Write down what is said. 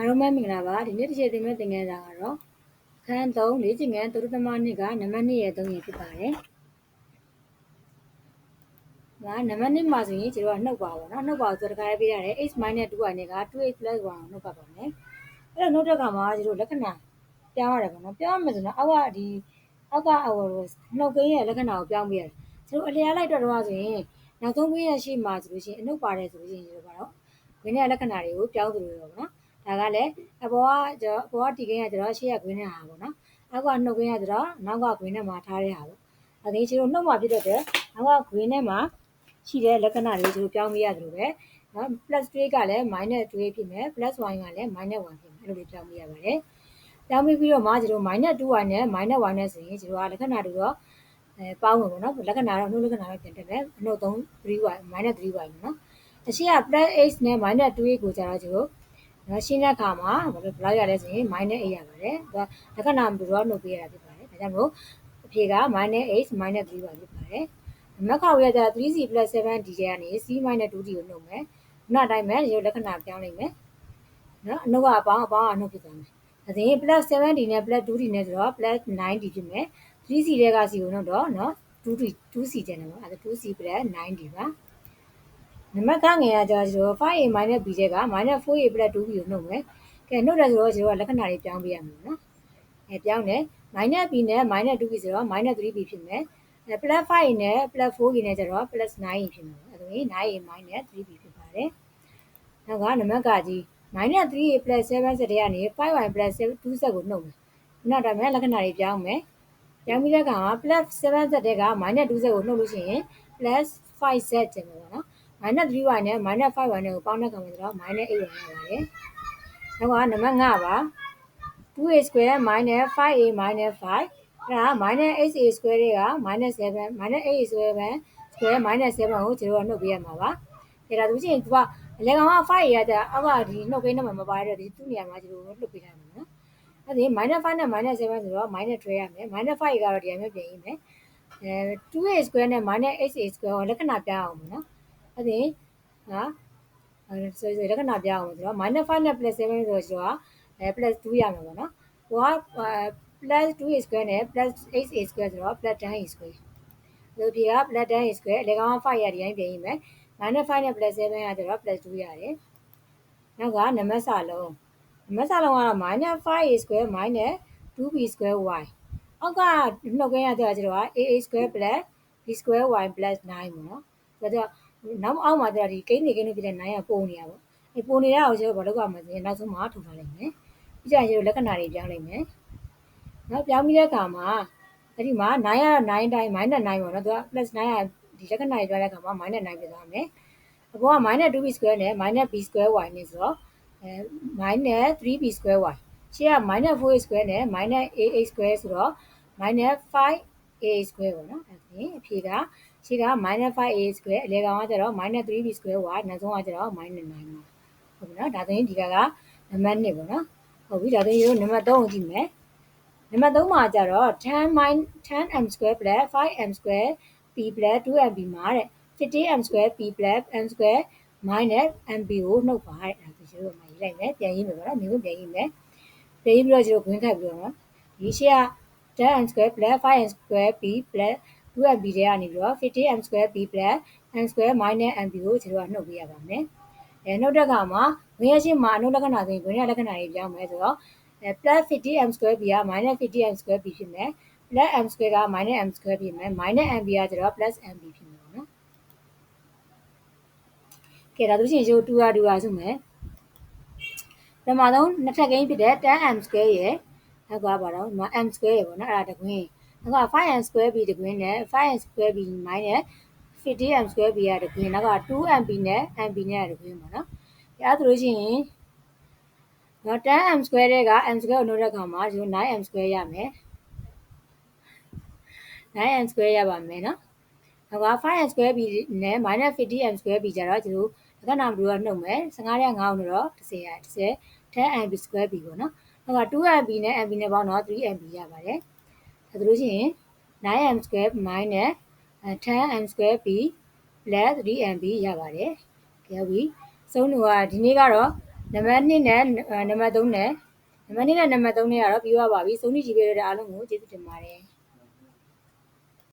အားလုံးပဲမင်္ဂလာပါဒီနေ့တစ်ချက်သင်မဲ့သင်ခန်းစာကတော့အခန်း3လေ့ကျင့်ခန်းသုတသမနှစ်ကနံပါတ်2ရဲ့3ရင်ဖြစ်ပါတယ်။ဒါနံပါတ်2မှာဆိုရင်ကျွန်တော်ကနှုတ်ပါပါနော်နှုတ်ပါဆိုတော့တခါလေးပေးရတယ် h 2ကနေက 2h 1ကိုနှုတ်ပါပါမယ်။အဲ့တော့နှုတ်တဲ့အခါမှာကျွန်တော်လက္ခဏာပြောင်းရတယ်ပေါ့နော်ပြောင်းရမယ်ဆိုတော့အောက်ကဒီအောက်ကအော်နှုတ်ကိန်းရဲ့လက္ခဏာကိုပြောင်းပြရတယ်။ကျွန်တော်အလျားလိုက်တော့တော့ဆိုရင်နောက်ဆုံးကိန်းရဲ့ရှေ့မှာဆိုလို့ရှိရင်အနှုတ်ပါတယ်ဆိုလို့ရှိရင်ကျွန်တော်ကတော့ဝင်းရဲ့လက္ခဏာတွေကိုပြောင်းသလိုတော့ပေါ့နော်။ ဒါကလည်းအပေါ်ကကျွန်တော်အပေါ်ကတီကင်းကကျွန်တော်ရှေ့ကခွင်းနဲ့ဟာပေါ့နော်။အောက်ကနှုတ်ကင်းကကျွန်တော်နောက်ကခွင်းနဲ့မှာထားတဲ့ဟာပေါ့။အဲဒီကျွန်တော်နှုတ်မှာဖြစ်တဲ့အတွက်နောက်ကခွင်းနဲ့မှာရှိတဲ့လက္ခဏာတွေကျွန်တော်ပြောင်းပေးရတယ်လို့ပဲ။နော် plus 3ကလည်း minus 2ဖြစ်မယ် plus y ကလည်း minus 1ဖြစ်မယ်အဲ့လိုလေးပြောင်းပေးရပါတယ်။ပြောင်းပေးပြီးတော့မှကျွန်တော် minus 2y နဲ့ minus 1နဲ့ဆိုရင်ကျွန်တော်ကလက္ခဏာတွေတော့အဲပေါင်းမယ်ပေါ့နော်လက္ခဏာတော့နှုတ်လက္ခဏာပဲပြန်တက်တယ်အနှုတ်3 3y minus 3y ပေါ့နော်အရှိက plus h နဲ့ minus 2ကိုကျတော့ကျွန်တော် နော်ရှင်းတဲ့အခါမှာဘယ်လိုဘလောက်ရလဲဆိုရင် minus 8ရပါတယ်။ဒါလက္ခဏာဘယ်လိုနှုတ်ပေးရတာဖြစ်ပါတယ်။ဒါကြောင့်မို့အဖြေက minus 8 minus 3ပါဖြစ်ပါတယ်။မက်ခေါက်ရကြ 3c 7d ကျကနေ c minus 2d ကိုနှုတ်မယ်။ခုနအတိုင်းပဲရုပ်လက္ခဏာပြောင်းလိုက်မယ်။နော်အနှုတ်ကအပေါင်းအပေါင်းအနှုတ်ဖြစ်သွားမယ်။ဒါဆိုရင် plus 7d နဲ့ plus 2d နဲ့ဆိုတော့ plus 9d ဖြစ်မယ်။ 3c တဲ့က c ကိုနှုတ်တော့နော် 2d 2c ကျန်တယ်ပေါ့။အဲဒါ 2c plus 9d ပါ။ နံပါတ်ကငယ်ကကြာကျွန်တော် 5a b တဲ့က -4a 2b ကိုနှုတ်မယ်ကဲနှုတ်တယ်ဆိုတော့ကျွန်တော်လက္ခဏာတွေပြောင်းပေးရမှာနော်အဲပြောင်းတယ် -b နဲ့ -2b ဆိုတော့ -3b ဖြစ်မယ်အဲ +5a နဲ့ +4a နဲ့ကျတော့ +9a ဖြစ်မှာအဲဒါရင် 9a 3b ဖြစ်ပါတယ်နောက်ကနံပါတ်ကကြီး -3a 7ဆက်တဲ့ကနေ 5y 2ဆက်ကိုနှုတ်မယ်နောက်တော့လက္ခဏာတွေပြောင်းမယ်ပြောင်းပြီးတဲ့အခါမှာ +7 ဆက်တဲ့က -2 ဆက်ကိုနှုတ်လို့ရှိရင် +5 ဆက်ကျင်မှာပေါ့နော် -3y နဲ့ -5y နဲ့ကိုပေါင်းတဲ့အခါမှာကျတော့ -8y ရပါတယ်။နောက်ကနံပါတ်5ပါ 2a square minus 5a minus 5အဲ့ဒါ minus 8a square တွေက minus 7 minus 8a square ပဲ square minus 7ကိုကျွန်တော်ကနှုတ်ပေးရမှာပါ။ဒါဒါဆိုရင်သူကအလဲကောင်က 5a ရတဲ့အောက်ကဒီနှုတ်ကိန်းနံပါတ်မပါရတော့ဒီသူ့နေရာမှာကျွန်တော်လှုပ်ပေးထားမှာနော်။အဲ့ဒီ minus 5နဲ့ minus 7ဆိုတော့ minus 12 ရမယ် minus 5ကတော့ဒီအမျိုးပြင်ရမယ်။အဲ 2a square နဲ့ minus 8a square ကိုလက္ခဏာပြအောင်မယ်နော်။ အဲ့ဒီဟာဆိုဆိုလက္ခဏာပြအောင်ဆိုတော့ -5 နဲ့ +7 ဆိုတော့ကျွန်တော်အဲ +2 ရမှာပေါ့နော်။ဟိုက +2a square နဲ့ +8a square ဆိုတော့ +10a square ။ဒီဖြေက +10a square အလေကောင်က5ရဒီတိုင်းပြင်ရင်မယ်။ -5 နဲ့ +7 ရကျတော့ +2 ရတယ်။နောက်ကနံပါတ်စာလုံးနံပါတ်စာလုံးကတော့ -5a square minus 2b square y အောက်ကနှုတ်ကင်းရတဲ့ကျတော့ aa square plus b square y plus 9ပေါ့နော်။ဒါကြောင့် နောက်အောက်မှာကျတော့ဒီကိန်းနေကိန်းလို့ပြတဲ့9ကပုံနေတာပေါ့အဲပုံနေတာကိုကျွန်တော်ဘာလုပ်ရမလဲဆိုရင်နောက်ဆုံးမှာထုတ်ထားလိုက်မယ်ပြီးကြရင်ကျွန်တော်လက္ခဏာတွေပြောင်းလိုက်မယ်နော်ပြောင်းပြီးတဲ့အခါမှာအဲ့ဒီမှာ9က9တိုင်း -9 ပေါ့နော်သူက +9 ကဒီလက္ခဏာတွေပြောင်းတဲ့အခါမှာ -9 ဖြစ်သွားမယ်အပေါ်က -2b square နဲ့ -b square y နဲ့ဆိုတော့အဲ -3b square y ရှေ့က -4a square နဲ့ -aa square ဆိုတော့ -5a square ပေါ့နော်အဲ့ဒါအဖြေကရှေ့က -5a square အလယ်ကောင်ကကျတော့ -3b square y နောက်ဆုံးကကျတော့ -9 ပါဟုတ်ပြီနော်ဒါဆိုရင်ဒီကကနံပါတ်1ပေါ့နော်ဟုတ်ပြီဒါဆိုရင်နံပါတ်3ကိုကြည့်မယ်နံပါတ်3မှာကျတော့10 10m square 5m square p 2mb မှာတဲ့ 50m square p m square minus mb ကိုနှုတ်ပါတဲ့အဲဒါဆိုရင်မှရေးလိုက်မယ်ပြန်ရေးမယ်ပေါ့နော်မျိုးပြန်ရေးမယ်ပြန်ရေးပြီးတော့ကျွန်တော်ခွင်းခတ်ပြီးတော့နော်ဒီရှေ့က 10m square 5m square p 2mb တွေကနေပြီးတော့ 50m square p m square minus mb ကိုကျွန်တော်ကနှုတ်ပေးရပါမယ်။အဲနှုတ်တဲ့အခါမှာဝင်ရရှိမှာအနှုတ်လက္ခဏာဆိုရင်ဝင်ရလက္ခဏာတွေပြောင်းမယ်ဆိုတော့အဲ plus 50m square p က minus 50m square p ဖြစ်မယ်။ plus m square က minus m square ဖြစ်မယ်။ minus mb ကကျွန်တော် plus mb ဖြစ်မယ်ပေါ့နော်။ကဲဒါဆိုရင်ရိုးတူရတူရဆိုမယ်။ပထမဆုံးနှစ်ထပ်ကိန်းဖြစ်တဲ့ 10m square ရဲ့ နောက်ကပါတော့ m square ရဲ့ပေါ့နော်အဲ့ဒါတကွင်းနောက်က 5m square b တကွင်းနဲ့ 5m square b minus 50m square b ရတကွင်းနောက်က 2mb နဲ့ mb နဲ့တကွင်းပေါ့နော်။အဲဒါဆိုလို့ရှိရင်တော့ 10m square တဲ့က m square ကိုနှုတ်တဲ့အခါမှာဒီ 9m square ရမယ်။ 9m square ရပါမယ်နော်။နောက်က 5m square b နဲ့ -50m square b ကြတော့ဒီလိုလက္ခဏာမတူတော့နှုတ်မယ်။15တဲ့9ကိုနှုတ်တော့10ရ10 10mb square b ပေါ့နော်။ နောက်က 2mb နဲ့ mb နဲ့ပေါင်းတော့ 3mb ရပါတယ်။ဒါဆိုလို့ရှိရင် 9m square minus 10m square b plus 3mb ရပါတယ်။ကြပြီ။ဆုံးလို့ကဒီနေ့ကတော့နံပါတ်2နဲ့နံပါတ်3နဲ့နံပါတ်2နဲ့နံပါတ်3နဲ့ကတော့ပြီးသွားပါပြီ။ဆုံးဖြတ်ကြည့်ပေးတဲ့အားလုံးကိုကျေးဇူးတင်ပါတယ်။